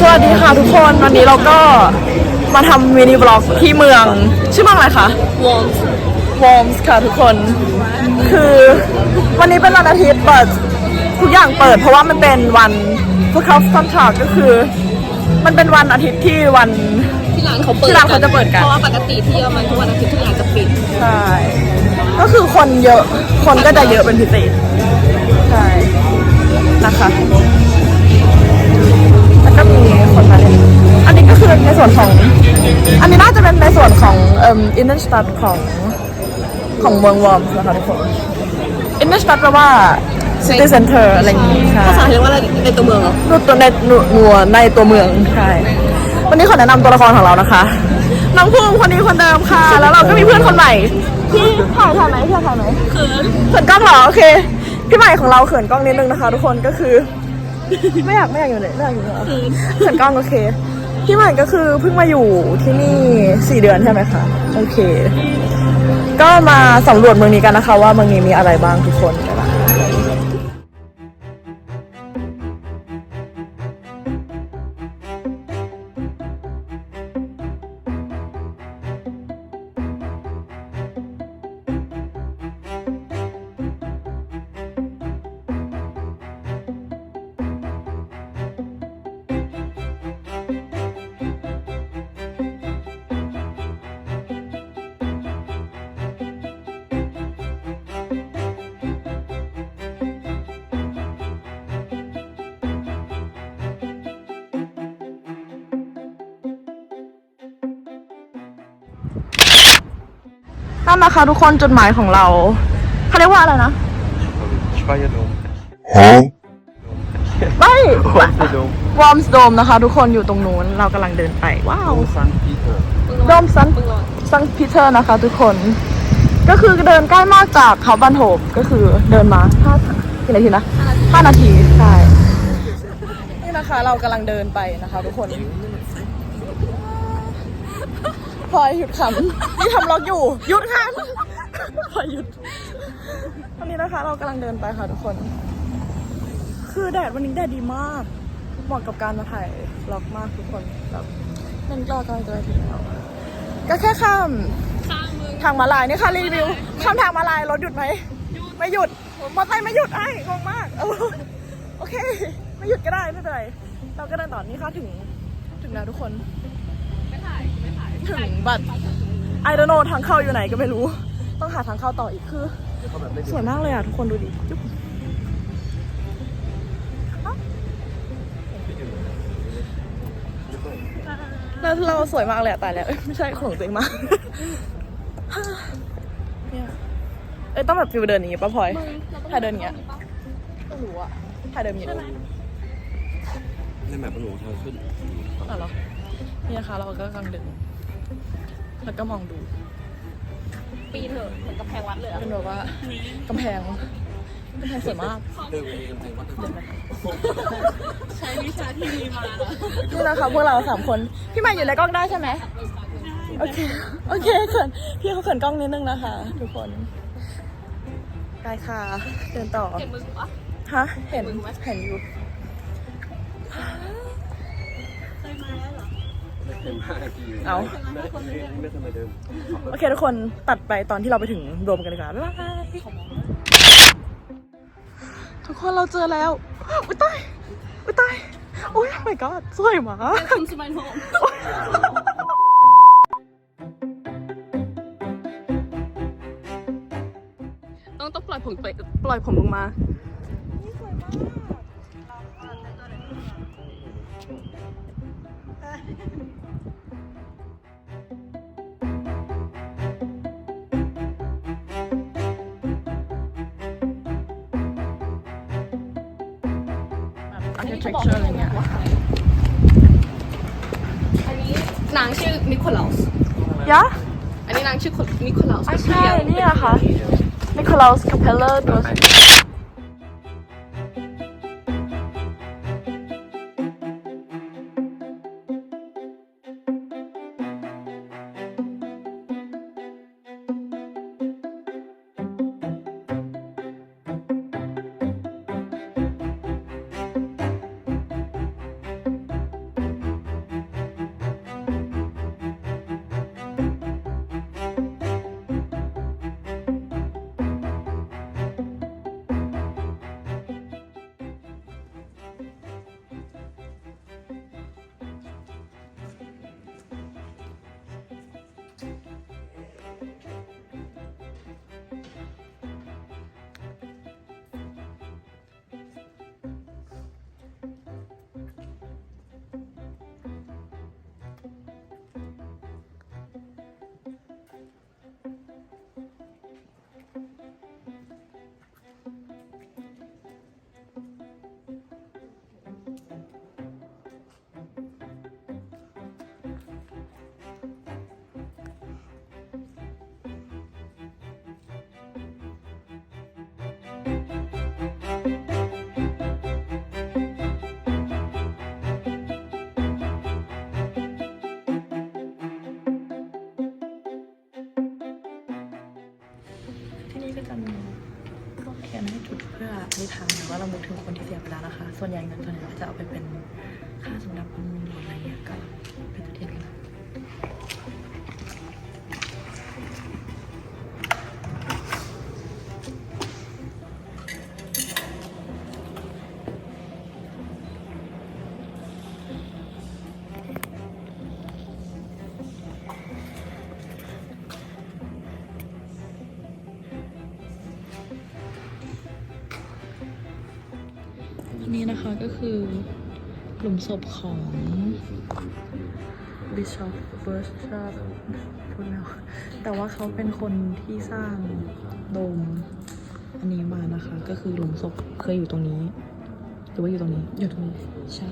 สวัสดีค่ะทุกคนวันนี้เราก็มาทำมินิบล็อกที่เมือง ชื่อเมืองอะไรคะวอร์มวอร์มส์ค่ะทุกคน คือวันนี้เป็นวันอาทิตย์เปิดทุกอย่างเปิด เพราะว่ามันเป็นวันฟุตคอฟซันทาก็คือ มันเป็นวันอาทิตย์ที่วัน ที่ร้านเขาเปิดที่ร้านเขาจะเปิดกัน เพราะว่าปกติที่เอามันทุกวันอาทิตย์ทุกร้านจะปิดใช่ก็คือคนเยอะคนก็จะเยอะเป็นพิเศษใช่นะคะแล้ว ก็มีคนมาเล่นอันนี้ก็คือในส่วนของ อันนี้น่าจะเป็นในส่วนของเอ่ออินเนอร์สตัดของของเมืองวอร์มนะคะทุกคนอินเนอร์สตัดแปลว่าซิตี้เซ็นเตอร์อะไรอย่างงี้ใช่ภาษาเรียกว่าอะไรในตัวเมืองเหรอนูตัวในหนูนัวในตัวเมืองใช่วันนี้ขอแนะนำตัวละครของเรานะคะน้องภูมิคนนี้คนเดิมค่ะ แล้วเราก็มีเพื่อนคนใหม่พี่ถ่ายถ่ายไหมพี่ถ่ายไหมคือเขินกล้องเหรอโอเคพี่ใหม่ของเราเขินกล้องนิดนึงนะคะ ทุกคนก็คือ ไม่อยากไม่อยากอยู่เลยไม่อยากอยู่เลยเหรอนกล้องโอเค พี่ใหม่ก็คือเพิ่งมาอยู่ที่นี่สี่เดือนใช่ไหมคะโอเค ก็มาสำรวจเมืองนี้กันนะคะ ว่าเมืองนี้มีอะไรบ้างทุกคนนะคะ นั่นนะคะทุกคนจุดหมายของเราเขาเรียกว่าอะไรนะ Schweierdom. ไม่ Schweierdom. วอร์มสโดมนะคะ ทุกคนอยู่ตรงนู้นเรากำลังเดินไปว้าว Oh, St. Peter. โดมซันซันพีเตอร์นะคะ ทุกคน ก็คือเดินใกล้มากจากเขาบันโถมก็คือเดินมาห้ากี่นาทีนะห้านาทีใช่นี่นะคะ เรากำลังเดินไปนะคะ ทุกคน พลอยหยุดขำนี่ทำล็อกอยู่ หยุดค่ะพลอยหยุดตอนนี้นะคะ เรากำลังเดินไปค่ะทุกคน คือแดดวันนี้แดดดีมากเหมาะกับการมาถ่ายล็อกมากทุกคนแบบนั่นก็กำลังจะไปถึงแล้วก็แค่ข้ามข้างมือทางมาลายนี่ค่ะรีวิวข้ามทางมาลายรถหยุดไหมไม่หยุดมอเตอร์ไซค์ไม่หยุดไอ้งงมากเออโอเค ไม่หยุดก็ได้ไม่เป็นไรเราก็เดินต่อนี่ค่ะถึงถึงแล้วทุกคนไม่ถ่ายไม่ ถึงบัตรไอเดโนทางเข้าอยู่ไหนก็ไม่รู้ ต้องหาทางเข้าต่ออีกคือ สวยมากเลยอะทุกคนดูดิจุ๊บเราเราสวยมากเลยอะตายแล้วไม่ใช่ของตัวเองมากเนี่ยเอ้ยต้องแบบฟิลเดินอย่างงี้ป่ะพลอยถ่ายเดินอย่างเงี้ยไม่รู้อะถ่ายเดินอย่างงี้ในแมปมันหลงทางขึ้นอ๋อเหรอนี่นะคะเราก็กำลังเดิน แล้วก็มองดู ปีนเถอะเหมือนกับแพงวัดเลยอะเป็นแบบว่ากำแพงกำแพงสวยมากเดินไปกำแพงวัดใช้วิชาที่มีมาเหรอนี่นะคะพวกเราสามคน พี่ใหม่อยู่ในกล้องได้ใช่ไหมโอเค โอเคเขินพี่เขาเขินกล้องนิดนึงนะคะ ทุกคนได้ค่ะ เดินต่อ เห็นมึงปะฮะ เห็น เห็นอยู่เห็นห้านาทีเอา ไม่ไม่ทำไมเดิมโอเคทุกคนตัดไปตอนที่เราไปถึงรวมกันดีกว่าบ๊ายบายทุกคนเราเจอแล้ว อุ้ยตายอุ้ยตายอุ้ย my god สวยมากคุณสมัยโฮมต้องต้องปล่อยผมไปปล่อยผมลงมา architecture อะไรเงี้ยอันนี้นางชื่อนิโคลัสยะอันนี้นางชื่อนิโคลัสอะใช่ นี่นะคะ Nicholas Capeller ตัวอ เขียนให้จุดเพื่อนิทานหรือว่าเรามุกถึงคนที่เสียไปแล้วนะคะ ส่วนใหญ่เงินส่วนใหญ่ก็จะเอาไปเป็นค่าสำหรับคนมูลหรือะไรเงี้ยก็เปจุดเทียนกัน นี่นะคะก็คือหลุมศพของ Bishop b u r s h a p พูดแล้วแต่ว่าเขาเป็นคนที่สร้างโดมอันนี้มานะคะ ก็คือหลุมศพเคยอยู่ตรงนี้ หรือว่าอยู่ตรงนี้ อยู่ตรงนี้ ใช่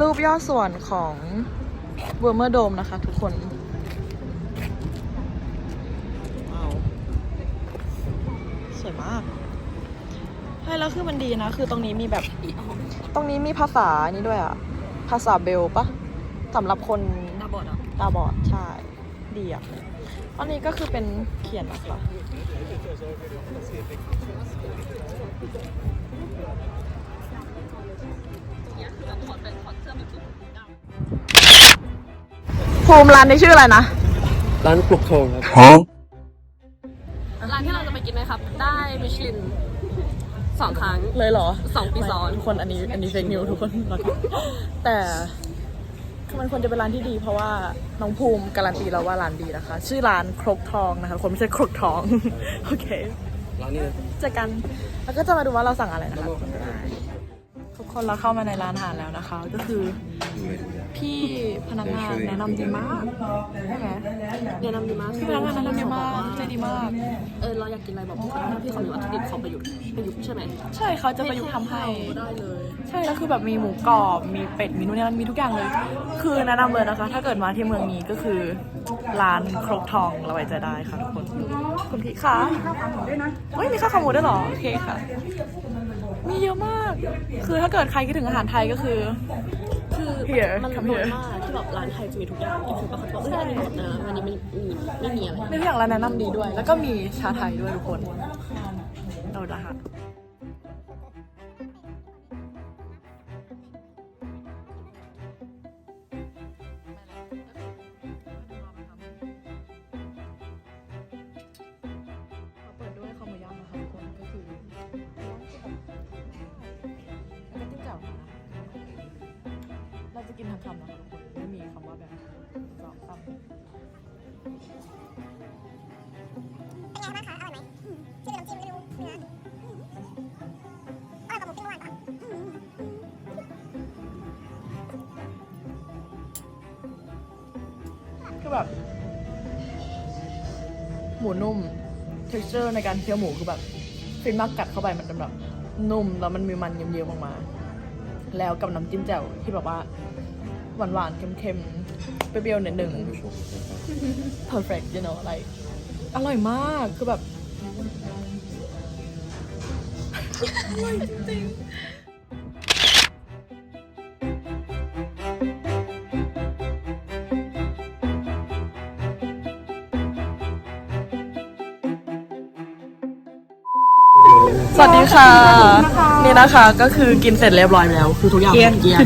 รูปย่อส่วนของเวอร์เมอร์โดมนะคะทุกคนว้าวสวยมากใช่แล้วคือมันดีนะ คือตรงนี้มีแบบ ตรงนี้มีภาษานี้ด้วยอะภาษาเบลปะสำหรับคนตาบอดอะตาบอดใช่ ดีอะอันนี้ก็คือเป็นเขียนนะคะ ภูมิร้านนี้ชื่ออะไรนะ ร้านปลุกโทงครับร้านที่เราจะไปกินนะครับ ได้มิชลินสองครั้งเลยเหรอสองปีซ้อน ทุกคนอันนี้อันนี้เฟกนิวทุกคนแต่คือมันควรจะเป็นร้านที่ดี เพราะว่าน้องภูมิการันตีแล้วว่าร้านดีนะคะ ชื่อร้านครกทองนะคะคนไม่ใช่ครกทอง โอเคร้านนี้นะเจอกันแล้วก็จะมาดูว่าเราสั่งอะไรนะคะ ทุกคนเราเข้ามาในร้านอาหารแล้วนะคะ ก็คือดูเลยดูเลยพี่พนักงานแนะนำดีมากใช่ไหมแนะนำดีมากพี่พนักงานแนะนำดีมากใจดีมาก เออเราอยากกินอะไรบอกพี่เขาถ้าพี่เขามีวัตถุดิบเขาประยุกต์ประยุกต์ใช่ไหมใช่เขาจะประยุกต์ทำให้ได้เลย ใช่แล้วคือแบบมีหมูกรอบมีเป็ดมีนู่นนี่นั่นมีทุกอย่างเลย คือแนะนำเลยนะคะ ถ้าเกิดมาที่เมืองนี้ก็คือร้านครกทองเราไว้ใจได้ค่ะทุกคนคุณพี่คะมีข้าวขาหมูด้วยนะเฮ้ยมีข้าวขาหมูด้วยเหรอโอเคค่ะ มีเยอะมาก คือถ้าเกิดใครคิดถึงอาหารไทยก็คือ คือ Here มัน come น้อย here มากที่แบบร้านไทยจะมีทุกอย่างอีกคือปกติเอ้ยอันนี้หมดนะวันนี้ไม่มีไม่มีอะไร มีทุกอย่างแล้วแนะนำดีด้วย แล้วก็มีชาไทยด้วยทุกคน เราละค่ะ กินทั้งคำนะคะทุกคนไม่มีคำว่าแบบสองคำคือแบบ หมูนุ่ม texture ในการเคี้ยวหมูคือแบบฟินมากกัดเข้าไปมันเป็นแบบนุ่มแล้วมันมีมันเยิ้มๆออกมา แล้วกับน้ำจิ้มแจ่วที่แบบว่า หวานๆเค็มๆเปรี้ยวๆนิดหนึ่งผู้ชมนะครับ perfect you know like อร่อยมากคือแบบอร่อยจริงๆสวัสดีค่ะ นี่นะคะก็คือกินเสร็จเรียบร้อยแล้ว คือทุกอย่างเกลี้ยง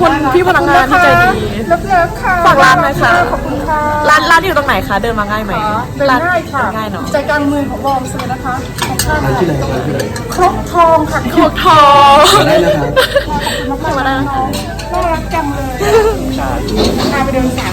คุณพี่พนักงานที่ใจดีเลิฟเลิฟค่ะฝากร้านหน่อยค่ะขอบคุณค่ะร้านร้านอยู่ตรงไหนคะเดินมาง่ายไหมเดินง่ายค่ะเดินง่ายเนาะใจกลางเมืองของวอร์มซื้อนะคะของข้างครกทองค่ะโคกทองได้นะครับมาได้นะคะน่ารักจังเลยพาไปเดินสาม